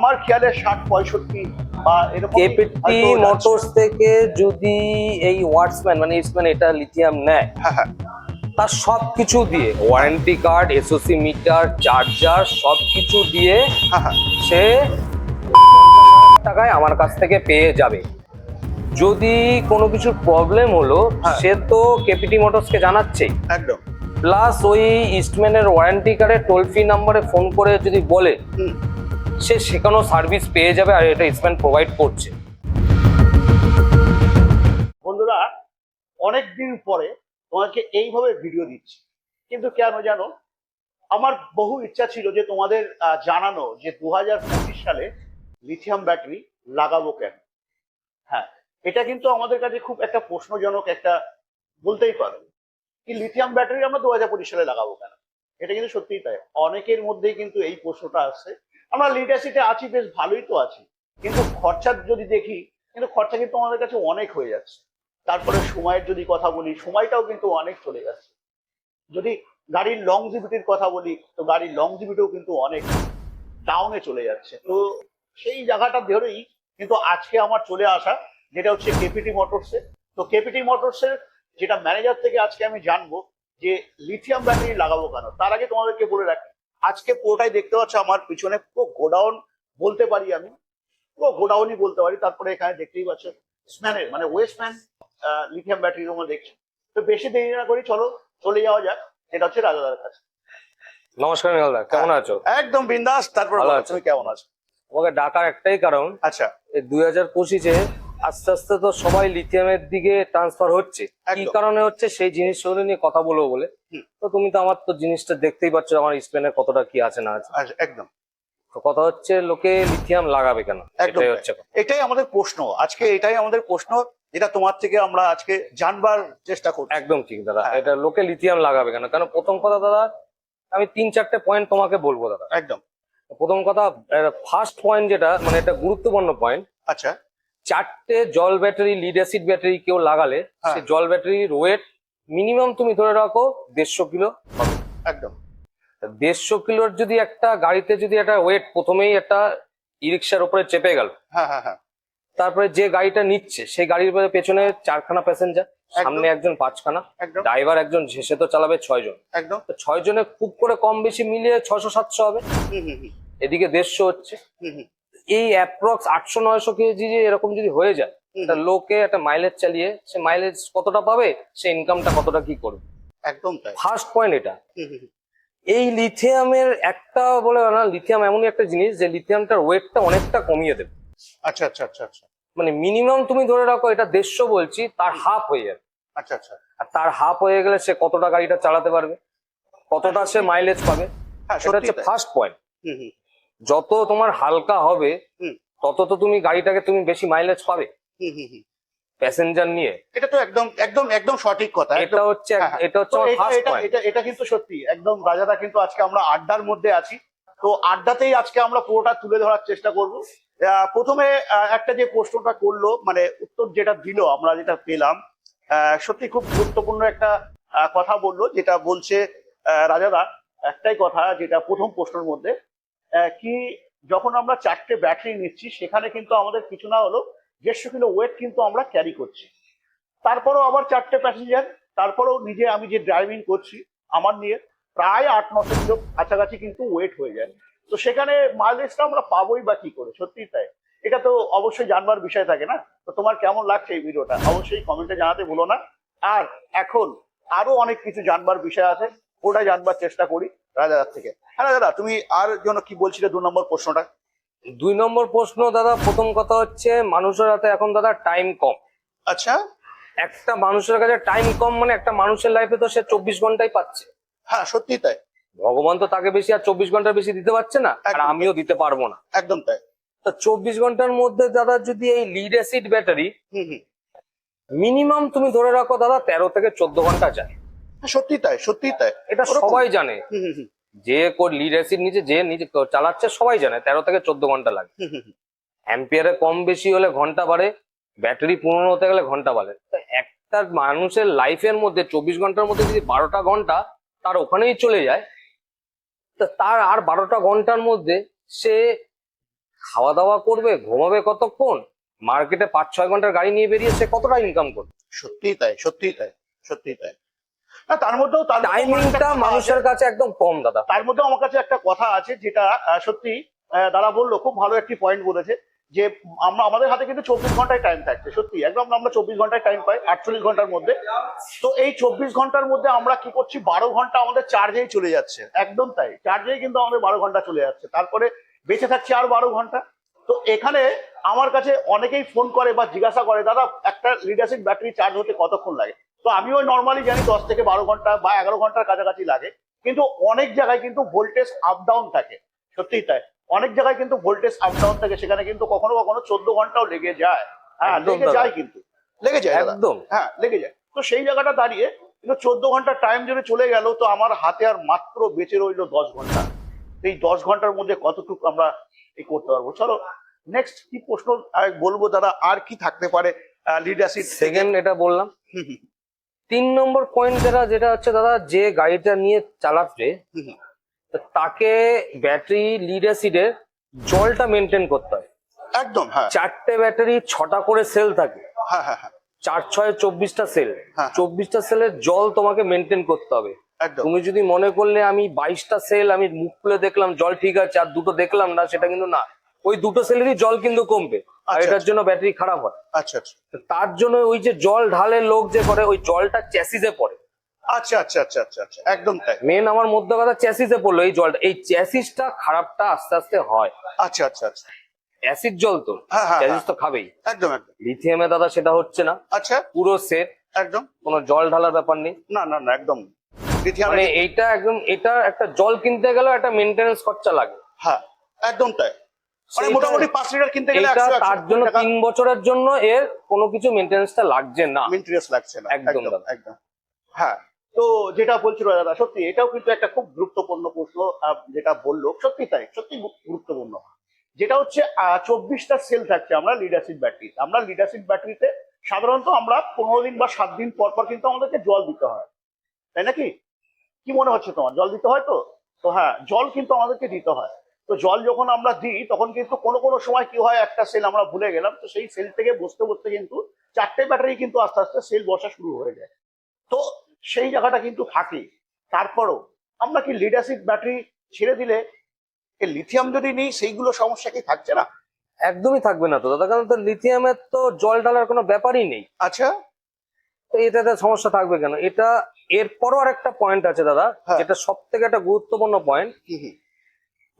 আমার খেয়ালে ষাট পঁয়ষট্টি বা এরকম কেপিটি মোটরস থেকে যদি এই ওয়াটসম্যান মানে ইস্টম্যান এটা লিথিয়াম নেয় হ্যাঁ হ্যাঁ। তার সব কিছু দিয়ে warranty card SOC meter charger সব কিছু দিয়ে হ্যাঁ হ্যাঁ। সে টাকায় আমার কাছ থেকে পেয়ে যাবে। যদি কোনো কিছুর প্রবলেম হলো। সে তো কেপিটি মোটরসকে জানাচ্ছেই একদম। প্লাস ওই ইস্টম্যানের ওয়ারেন্টি কার্ডের টোল ফ্রি নাম্বারে ফোন করে যদি বলে সে সেখানেও সার্ভিস পেয়ে যাবে আর এটা ইস্টম্যান প্রোভাইড করছে। বন্ধুরা অনেক দিন পরে তোমাকে এইভাবে ভিডিও দিচ্ছি। কিন্তু কেন জানো, আমার বহু ইচ্ছা ছিল যে তোমাদের জানানো যে দু সালে লিথিয়াম ব্যাটারি লাগাবো কেন? হ্যাঁ এটা কিন্তু আমাদের কাছে খুব একটা প্রশ্নজনক একটা, বলতেই পারো। কি লিথিয়াম ব্যাটারি আমরা দু হাজার পঁচিশ সালে লাগাবো কেন? এটা কিন্তু সত্যিই তাই। অনেকের মধ্যেই কিন্তু এই প্রশ্নটা আসছে। আমরা লিডারশিপে আছি, বেশ ভালোই তো আছি। কিন্তু খরচা যদি দেখি, কিন্তু খরচা কিন্তু আমাদের কাছে অনেক হয়ে যাচ্ছে। তারপরে সময়ের যদি কথা বলি, সময়টাও কিন্তু অনেক চলে যাচ্ছে। যদি গাড়ির লংজিভিটির কথা বলি, তো গাড়ির লংজিভিটিও কিন্তু অনেক ডাউনে চলে যাচ্ছে। তো সেই জায়গাটা ধরেই কিন্তু আজকে আমার চলে আসা, যেটা হচ্ছে কেপিটি মোটরসে তো কেপিটি মোটরসের যেটা ম্যানেজার থেকে আজকে আমি জানব যে লিথিয়াম ব্যাটারি লাগাবো কেন? তার আগে তোমাদেরকে বলে রাখি আজকে পুরোটাই দেখতে পাচ্ছ আমার পিছনে পুরো গোডাউন বলতে পারি আমি। পুরো গোডাউনই বলতে পারি তারপরে এখানে দেখতেই পাচ্ছ স্ম্যানের মানে ওয়েস্টম্যান লিথিয়াম ব্যাটারি তোমরা দেখছ। তো বেশি দেরি না করি চলো চলে যাওয়া যাক যেটা হচ্ছে রাজাদার কাছে। নমস্কার নিহালদা কেমন আছো? একদম বিন্দাস তারপর তুমি কেমন আছো? তোমাকে ডাকার একটাই কারণ আচ্ছা। দুই হাজার পঁচিশে আস্তে আস্তে তো সবাই লিথিয়ামের দিকে ট্রান্সফার হচ্ছে। কি কারণে হচ্ছে সেই জিনিসগুলো নিয়ে কথা বলব বলে। তো তুমি তো আমার তো জিনিসটা দেখতেই পাচ্ছ আমার স্পেনে কতটা কি আছে না আছে। আচ্ছা একদম। তো কথা হচ্ছে লোকে লিথিয়াম লাগাবে কেন? এটাই হচ্ছে এটাই আমাদের প্রশ্ন। আজকে এটাই আমাদের প্রশ্ন যেটা তোমার থেকে আমরা আজকে জানবার চেষ্টা করছি। একদম ঠিক দাদা। হ্যাঁ। এটা লোকে লিথিয়াম লাগাবে কেন? কারণ প্রথম কথা দাদা আমি তিন চারটে পয়েন্ট তোমাকে বলব দাদা। একদম। প্রথম কথা ফার্স্ট পয়েন্ট যেটা মানে এটা গুরুত্বপূর্ণ পয়েন্ট আচ্ছা। চারটে জল ব্যাটারি লিড অ্যাসিড ব্যাটারি কেউ লাগালে হ্যাঁ। সে জল ব্যাটারির ওয়েট মিনিমাম তুমি ধরে রাখো দেড়শো কিলো হবে। একদম। দেড়শো কিলোর যদি একটা গাড়িতে যদি একটা ওয়েট প্রথমেই একটা ই রিক্সার উপরে চেপে গেল হ্যাঁ হ্যাঁ তারপরে যে গাড়িটা নিচ্ছে সেই গাড়ির পেছনে চারখানা প্যাসেঞ্জার সামনে একজন পাঁচখানা ড্রাইভার একজন সে তো চালাবে ছয় জন একদম। ছয় জনে খুব করে কম বেশি মিলিয়ে ছশো সাতশো হবে। এদিকে দেড়শো হচ্ছে। হুম হুম। এই অ্যাপ্রক্স আটশো নয়শো কেজি যে এরকম যদি হয়ে যায় একটা লোকে একটা মাইলেজ চালিয়ে সে মাইলেজ কতটা পাবে সে ইনকামটা কতটা কি করবে? একদম তাই। ফার্স্ট পয়েন্ট এটা। এই লিথিয়ামের একটা বলে না লিথিয়াম এমনই একটা জিনিস যে লিথিয়ামটার ওয়েটটা অনেকটা কমিয়ে দেবে। আচ্ছা আচ্ছা আচ্ছা আচ্ছা। মানে মিনিমাম তুমি ধরে রাখো এটা দেড়শো বলছি তার হাফ হয়ে যাবে। আচ্ছা আচ্ছা। আর তার হাফ হয়ে গেলে সে কতটা গাড়িটা চালাতে পারবে? কতটা সে মাইলেজ পাবে? হ্যাঁ সেটা হচ্ছে ফার্স্ট পয়েন্ট হুম, হুম, যত তোমার হালকা হবে। তত তো তুমি গাড়িটাকে তুমি বেশি মাইলেজ পাবে। প্যাসেঞ্জার নিয়ে। এটা তো একদম একদম একদম সঠিক কথা এটা হচ্ছে হ্যাঁ, হ্যাঁ। এটা হচ্ছে এটা- কিন্তু সত্যি একদম রাজাদা কিন্তু আজকে আমরা আড্ডার মধ্যে আছি। তো আড্ডাতেই আজকে আমরা পুরোটা তুলে ধরার চেষ্টা করব। আহ, প্রথমে একটা যে প্রশ্নটা করল মানে উত্তর যেটা দিল আমরা যেটা পেলাম আহ, সত্যি খুব গুরুত্বপূর্ণ একটা আহ, কথা বলল যেটা বলছে আহ, রাজাদা। একটাই কথা যেটা প্রথম প্রশ্নের মধ্যে কি যখন আমরা চারটে ব্যাটারি নিচ্ছি, সেখানে কিন্তু আমাদের কিছু না হলো দেড়শো কিলো ওয়েট কিন্তু আমরা ক্যারি করছি। তারপরেও আবার চারটে প্যাসেঞ্জার তারপরেও নিজে আমি যে ড্রাইভিং করছি, আমার নিয়ে প্রায় আট নশো কিলো কাছাকাছি কিন্তু ওয়েট হয়ে যায়। তো সেখানে মাইলেজটা আমরা পাবোই বা কি করে? সত্যি তাই। এটা তো অবশ্যই জানবার বিষয় থাকে না? তো তোমার কেমন লাগছে এই ভিডিওটা? অবশ্যই কমেন্টে জানাতে ভুলো না। আর এখন আরও অনেক কিছু জানবার বিষয় আছে, ওটা জানবার চেষ্টা করি। রাজাদার থেকে। হ্যাঁ দাদা তুমি আর জন্য কি বলছিলে দু নম্বর প্রশ্নটা? দুই নম্বর প্রশ্ন দাদা প্রথম কথা হচ্ছে মানুষের হাতে এখন দাদা টাইম কম। আচ্ছা। একটা মানুষের কাছে টাইম কম মানে একটা মানুষের লাইফে তো সে চব্বিশ ঘন্টাই পাচ্ছে। হ্যাঁ সত্যি তাই। ভগবান তো তাকে বেশি আর চব্বিশ ঘণ্টার বেশি দিতে পারছে না আর আমিও দিতে পারব না। একদম তাই। তো চব্বিশ ঘণ্টার মধ্যে দাদা যদি এই লিড অ্যাসিড ব্যাটারি হুম হুম। মিনিমাম তুমি ধরে রাখো দাদা তেরো থেকে চোদ্দ ঘণ্টা যায় সত্যি তাই সত্যি তাই। এটা সবাই জানে। যে লিড অ্যাসিড নিচে যে নিজে চালাচ্ছে সবাই জানে তেরো থেকে চোদ্দ ঘণ্টা লাগে। অ্যাম্পিয়ারে কম বেশি হলে ঘণ্টা বাড়ে ব্যাটারি পূর্ণ হতে গেলে ঘণ্টা বাড়ে। একটা মানুষের লাইফের মধ্যে চব্বিশ ঘণ্টার মধ্যে যদি বারোটা ঘণ্টা তার ওখানেই চলে যায় তো তার আর বারোটা ঘণ্টার মধ্যে সে খাওয়া দাওয়া করবে ঘুমাবে কতক্ষণ মার্কেটে পাঁচ ছয় ঘণ্টার গাড়ি নিয়ে বেরিয়ে সে কতটা ইনকাম করবে? সত্যিই তাই সত্যিই তাই সত্যিই তাই। না তার মধ্যেও তার মধ্যেও টাইমিংটা মানুষের কাছে একদম কম দাদা। তার মধ্যে আমার কাছে একটা কথা আছে যেটা সত্যি দাদা বলল খুব ভালো একটি পয়েন্ট বলেছে যে আমরা আমাদের হাতে কিন্তু চব্বিশ ঘন্টায় টাইম থাকছে সত্যি। একদম আমরা চব্বিশ ঘন্টায় টাইম পাই আটচল্লিশ ঘণ্টার মধ্যে। তো এই চব্বিশ ঘণ্টার মধ্যে আমরা কি করছি বারো ঘণ্টা আমাদের চার্জেই চলে যাচ্ছে একদম তাই। চার্জেই কিন্তু আমাদের বারো ঘণ্টা চলে যাচ্ছে তারপরে বেঁচে থাকছে আর বারো ঘণ্টা। তো এখানে আমার কাছে অনেকেই ফোন করে বা জিজ্ঞাসা করে দাদা একটা লিডারশিপ ব্যাটারি চার্জ হতে কতক্ষণ লাগে? তো আমিও নর্মালি জানি দশ থেকে বারো ঘণ্টা বা এগারো ঘণ্টার কাছাকাছি লাগে। কিন্তু অনেক জায়গায় কিন্তু ভোল্টেজ আপ ডাউন থাকে। সত্যিই তাই। অনেক জায়গায় কিন্তু ভোল্টেজ আপ ডাউন থাকে সেখানে কিন্তু কখনো কখনো চোদ্দ ঘন্টাও লেগে যায়। হ্যাঁ লেগে যায় কিন্তু। লেগে যায় একদম। হ্যাঁ লেগে যায়। তো সেই জায়গাটা দাঁড়িয়ে কিন্তু চোদ্দ ঘণ্টার টাইম যদি চলে গেল তো আমার হাতে আর মাত্র বেঁচে রইল দশ ঘণ্টা। এই দশ ঘণ্টার মধ্যে কতটুকু আমরা এই করতে পারব? চলো নেক্সট কি প্রশ্ন বলব দাদা আর কি থাকতে পারে লিডারশিপ সেকেন্ড এটা বললাম। তিন নম্বর পয়েন্ট যেটা যেটা হচ্ছে দাদা যে গাড়িটা নিয়ে চালাচ্ছে তাকে ব্যাটারি লিড অ্যাসিডের জলটা মেনটেন করতে হয়। একদম হ্যাঁ। চারটে ব্যাটারি ছটা করে সেল থাকে। হ্যাঁ হ্যাঁ চার ছয় চব্বিশটা সেল। চব্বিশটা সেলের জল তোমাকে মেনটেন করতে হবে। তুমি যদি মনে করলে আমি বাইশটা সেল আমি মুখ খুলে দেখলাম জল ঠিক আছে আর দুটো দেখলাম না সেটা কিন্তু না। ওই দুটো সেলেরই জল কিন্তু কমবে। আর আচ্ছা, এটার জন্য ব্যাটারি খারাপ হয়। আচ্ছা আচ্ছা। তার জন্য ওই যে জল ঢালে লোক যে করে ওই জলটা চ্যাসিসে পড়ে। আচ্ছা আচ্ছা আচ্ছা আচ্ছা আচ্ছা। একদম তাই। মেন আমার মধ্যে কথা চ্যাসিসে পড়ল এই জলটা। এই চ্যাসিসটা খারাপটা আস্তে আস্তে হয়। আচ্ছা আচ্ছা আচ্ছা। অ্যাসিড জল তো। হ্যাঁ, হ্যাঁ, চ্যাসিস তো খাবেই। একদম একদম। লিথিয়ামে দাদা সেটা হচ্ছে না। আচ্ছা। পুরো সেট একদম। কোনো জল ঢালার ব্যাপার নেই। না না না একদম। মানে এইটা একদম এটা একটা জল কিনতে গেলেও একটা মেনটেনেন্স খরচা লাগে। হ্যাঁ একদম তাই। মানে মোটামুটি পাঁচ লিটার কিনতে গেলে এইটা তার জন্য তিন বছরের জন্য এর কোনো কিছু মেনটেনেন্সটা লাগছে না। ইন্টারেস্ট লাগছে না। একদম একদম হ্যাঁ তো যেটা বলছিল দাদা সত্যি এটাও কিন্তু একটা খুব গুরুত্বপূর্ণ প্রশ্ন যেটা বলল। সত্যি তাই সত্যি গুরুত্বপূর্ণ। যেটা হচ্ছে চব্বিশটা সেল থাকছে আমরা লিডারশিপ ব্যাটারি আমরা লিডারশিপ ব্যাটারিতে সাধারণত আমরা পনেরো দিন বা সাত দিন পর পর কিন্তু আমাদেরকে জল দিতে হয়। তাই নাকি? কি মনে হচ্ছে তোমার? জল দিতে হয় তো? তো হ্যাঁ জল কিন্তু আমাদেরকে দিতে হয়। তো জল যখন আমরা দিই তখন কিন্তু কোনো কোনো সময় কি হয় একটা সেল আমরা ভুলে গেলাম তো সেই সেল থেকে বসতে বসতে কিন্তু চারটে ব্যাটারি কিন্তু আস্তে আস্তে সেল বসা শুরু হয়ে যায়। তো সেই জায়গাটা কিন্তু থাকে তারপরও আমরা কি লিডারশিপ ব্যাটারি ছেড়ে দিলে লিথিয়াম যদি নেই সেইগুলো সমস্যা কি থাকছে না? একদমই থাকবে না তো দাদা কারণ তো লিথিয়ামের তো জল ঢালার কোনো ব্যাপারই নেই। আচ্ছা। তো এটাতে সমস্যা থাকবে কেন? এটা এরপরও আর একটা পয়েন্ট আছে দাদা হ্যাঁ। যেটা সব থেকে একটা গুরুত্বপূর্ণ পয়েন্ট।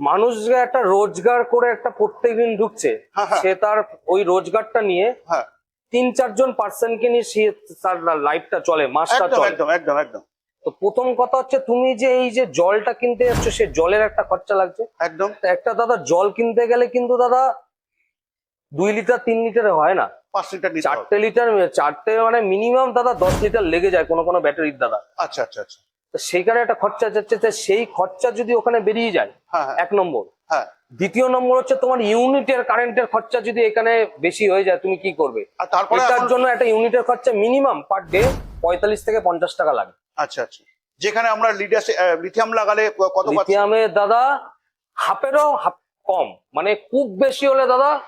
মানুষ যে একটা রোজগার করে একটা প্রত্যেকদিন ঢুকছে হ্যাঁ, হ্যাঁ। সে তার ওই রোজগারটা নিয়ে হ্যাঁ। তিন চারজন পার্সনকে নিয়ে সে তার লাইফটা চলে মাসটা চলে। একদম একদম একদম। তো প্রথম কথা হচ্ছে তুমি যে এই যে জলটা কিনতে যাচ্ছ সে জলের একটা খরচা লাগছে। একদম। একটা দাদা জল কিনতে গেলে কিন্তু দাদা দুই লিটার তিন লিটারে হয় না। পাঁচ লিটার চারটে লিটার চারটে মানে মিনিমাম দাদা দশ লিটার লেগে যায় কোনো কোনো ব্যাটারির দাদা। আচ্ছা আচ্ছা আচ্ছা। তো সেইখানে একটা খরচা যাচ্ছে সেই খরচা যদি ওখানে বেরিয়ে যায় হ্যাঁ হ্যাঁ। এক নম্বর। হ্যাঁ। দ্বিতীয় নম্বর হচ্ছে তোমার ইউনিটের কারেন্টের খরচা যদি এখানে বেশি হয়ে যায় তুমি কি করবে? এখন- জন্য একটা ইউনিটের খরচা মিনিমাম পার ডে পঁয়তাল্লিশ থেকে পঞ্চাশ টাকা লাগে। আচ্ছা আচ্ছা। যেখানে আমরা লিথিয়াম লাগালে কত? লিথিয়ামে দাদা হাফেরও হাফ কম। মানে খুব বেশি হলে দাদা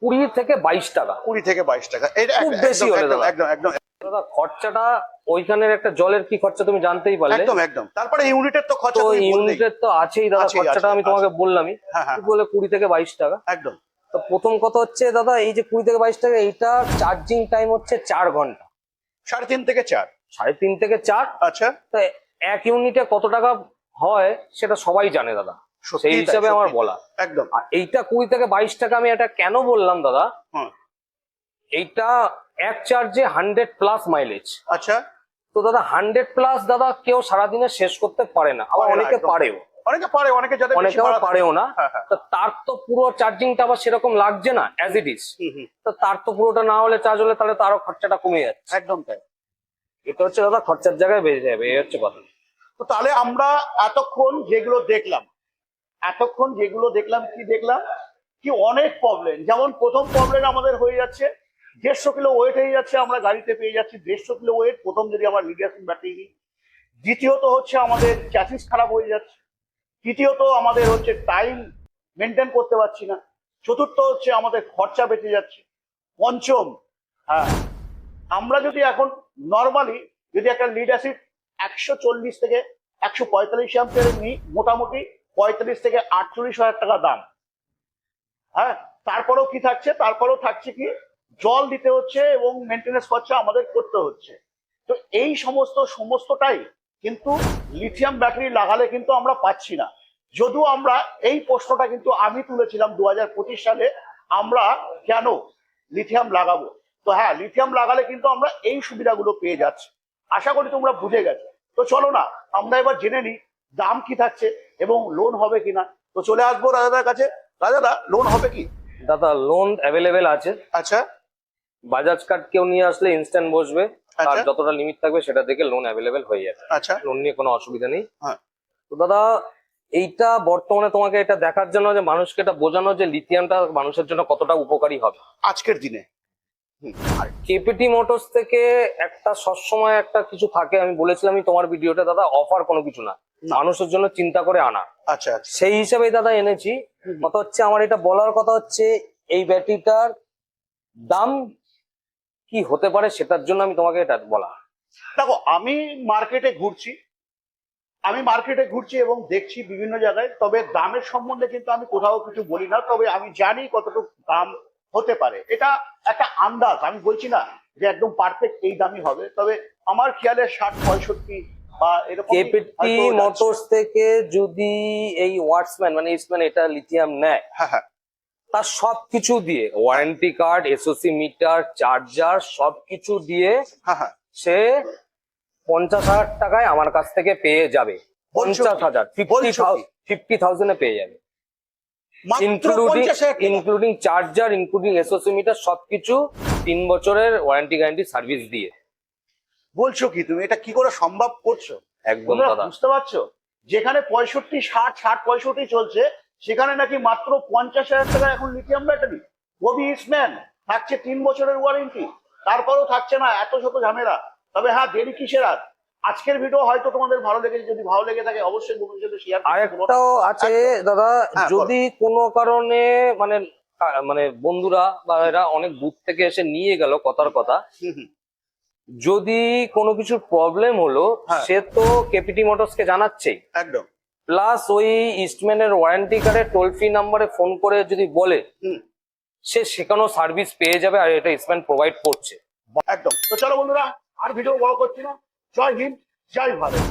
কুড়ি থেকে বাইশ টাকা। কুড়ি থেকে বাইশ টাকা। এটা খুব বেশি হলে দাদা। একদম একদম। দাদা খরচাটা ওইখানের একটা জলের কি খরচা তুমি জানতেই পারলে? একদম একদম। তারপরে ইউনিটের তো খরচা তো ইউনিটের তো আছেই দাদা খরচাটা আমি তোমাকে বললামই। হ্যাঁ হ্যাঁ। বলে কুড়ি থেকে বাইশ টাকা। একদম। তো প্রথম কথা হচ্ছে দাদা এই যে কুড়ি থেকে বাইশ টাকা এইটা চার্জিং টাইম হচ্ছে চার ঘণ্টা। সাড়ে তিন থেকে চার। সাড়ে তিন থেকে চার? আচ্ছা। তো এক ইউনিটে কত টাকা হয় সেটা সবাই জানে দাদা। সেই হিসাবে আমার বলা। একদম। আর এইটা কুড়ি থেকে বাইশ টাকা আমি এটা কেন বললাম দাদা? হুম। এইটা এক চার্জে হান্ড্রেড প্লাস মাইলেজ আচ্ছা। তো দাদা হান্ড্রেড প্লাস দাদা কেউ সারাদিনে শেষ করতে পারে না। আবার অনেকে পারেও। অনেকে পারে অনেকে যাদের অনেকে আবার পারেও না। হ্যাঁ, হ্যাঁ। তো তার তো পুরো চার্জিংটা আবার সেরকম লাগছে না অ্যাজ ইট ইজ তো তার তো পুরোটা না হলে চার্জ হলে তাহলে তো আরও খরচাটা কমে যাচ্ছে। একদম তাই। এটা হচ্ছে দাদা খরচার জায়গায় বেড়ে যাবে এই হচ্ছে কথা। তো তাহলে আমরা এতক্ষণ যেগুলো দেখলাম এতক্ষণ যেগুলো দেখলাম কি দেখলাম? কি অনেক প্রবলেম যেমন প্রথম প্রবলেম আমাদের হয়ে যাচ্ছে দেড়শো কিলো ওয়েট হয়ে যাচ্ছে, আমরা গাড়িতে পেয়ে যাচ্ছি দেড়শো কিলো ওয়েট প্রথম যদি আমরা লিডিয়াসিন ব্যাটারি নিই। দ্বিতীয়ত হচ্ছে আমাদের চ্যাসিস খারাপ হয়ে যাচ্ছে। তৃতীয়ত আমাদের হচ্ছে টাইম মেনটেন করতে পারছি না। চতুর্থ হচ্ছে আমাদের খরচা বেঁচে যাচ্ছে। পঞ্চম হ্যাঁ আমরা যদি এখন নর্মালি যদি একটা লিড অ্যাসিড একশো চল্লিশ থেকে একশো পঁয়তাল্লিশ অ্যাম্পিয়ার নিই, মোটামুটি পঁয়তাল্লিশ থেকে আটচল্লিশ হাজার টাকা দাম। হ্যাঁ তারপরেও কি থাকছে? তারপরেও থাকছে কি? জল দিতে হচ্ছে এবং মেনটেনেন্স খরচা আমাদের করতে হচ্ছে। তো এই সমস্ত সমস্তটাই কিন্তু লিথিয়াম ব্যাটারি লাগালে কিন্তু আমরা পাচ্ছি না। যদিও আমরা এই প্রশ্নটা কিন্তু আমি তুলেছিলাম দুহাজার পঁচিশ সালে আমরা কেন লিথিয়াম লাগাবো? তো হ্যাঁ লিথিয়াম লাগালে কিন্তু আমরা এই সুবিধাগুলো পেয়ে যাচ্ছি। আশা করি তোমরা বুঝে গেছো। তো চলো না আমরা এবার জেনে নিই দাম কি থাকছে এবং লোন হবে কিনা তো চলে আসব রাজাদার কাছে। রাজাদা লোন হবে কি? দাদা লোন অ্যাভেলেবেল আছে। আচ্ছা। বাজাজ কার্ড কেউ নিয়ে আসলে ইনস্ট্যান্ট বসবে। আর আচ্ছা। যতটা লিমিট থাকবে সেটা থেকে লোন অ্যাভেলেবেল হয়ে যাবে। আচ্ছা। লোন নিয়ে কোনো অসুবিধা নেই। হ্যাঁ। তো দাদা এইটা বর্তমানে তোমাকে এটা দেখার জন্য যে মানুষকে এটা বোঝানো যে লিথিয়ামটা মানুষের জন্য কতটা উপকারী হবে। আজকের দিনে। আর কেপিটি মোটরস থেকে একটা সবসময় একটা কিছু থাকে। আমি বলেছিলাম তোমার ভিডিওতে দাদা অফার কোনো কিছু না। না। মানুষের জন্য চিন্তা করে আনা। আচ্ছা আচ্ছা। সেই হিসাবে দাদা এনেছি। কথা হচ্ছে আমার এটা বলার কথা হচ্ছে এই ব্যাটারিটার দাম কি হতে পারে সেটার জন্য আমি তোমাকে এটা বলা। দেখো আমি মার্কেটে ঘুরছি। আমি মার্কেটে ঘুরছি এবং দেখছি বিভিন্ন জায়গায় তবে দামের সম্বন্ধে কিন্তু আমি কোথাও কিছু বলি না তবে আমি জানি কতটুকু দাম হতে পারে। এটা একটা আন্দাজ আমি বলছি না যে একদম পারফেক্ট এই দামই হবে তবে আমার খেয়ালে ষাট পঁয়ষট্টি বা এরকম কেপিটি মোটরস থেকে যদি এই ওয়াটসম্যান মানে ইস্টম্যান এটা লিথিয়াম নেয় হ্যাঁ হ্যাঁ। তার সবকিছু দিয়ে warranty card SOC meter charger সবকিছু দিয়ে হ্যাঁ হ্যাঁ। সে পঞ্চাশ হাজার টাকায় আমার কাছ থেকে পেয়ে যাবে। পঞ্চাশ হাজার? ফিফটি থাউজেন্ডে পেয়ে যাবে। Including. Including charger including SOC meter সবকিছু তিন বছরের ওয়ারেন্টি গ্যারান্টি সার্ভিস দিয়ে। বলছো কি তুমি? এটা কি করে সম্ভব করছ? একদম বুঝতে পারছ? যেখানে পঁয়ষট্টি ষাট ষাট পঁয়ষট্টি চলছে সেখানে নাকি মাত্র পঞ্চাশ হাজার টাকা এখন লিথিয়াম ব্যাটারি কবি ইসম্যান থাকছে তিন বছরের ওয়ারেন্টি তারপরেও থাকছে না এত শত ঝামেলা। তবে হ্যাঁ দেরি কিসের আর? আজকের ভিডিও হয়তো তোমাদের ভালো লেগেছে যদি ভালো লেগে থাকে অবশ্যই বন্ধুদের সাথে শেয়ার আরেকটাও আছে দাদা হ্যাঁ, যদি কোনো কারণে মানে মানে বন্ধুরা বা এরা অনেক দূর থেকে এসে নিয়ে গেল কথার কথা যদি কোনো কিছুর প্রবলেম হলো হ্যাঁ। সে তো কেপিটি মোটরস কে জানাচ্ছেই। একদম। প্লাস ওই ইস্টম্যানের ওয়ারেন্টি কার্ডে টোল ফ্রি নাম্বারে ফোন করে যদি বলে সে সেখানেও সার্ভিস পেয়ে যাবে আর এটা ইস্টম্যান প্রোভাইড করছে। একদম। তো চলো বন্ধুরা আর ভিডিও বড় করছি না। জয় হিন্দ জয় ভারত।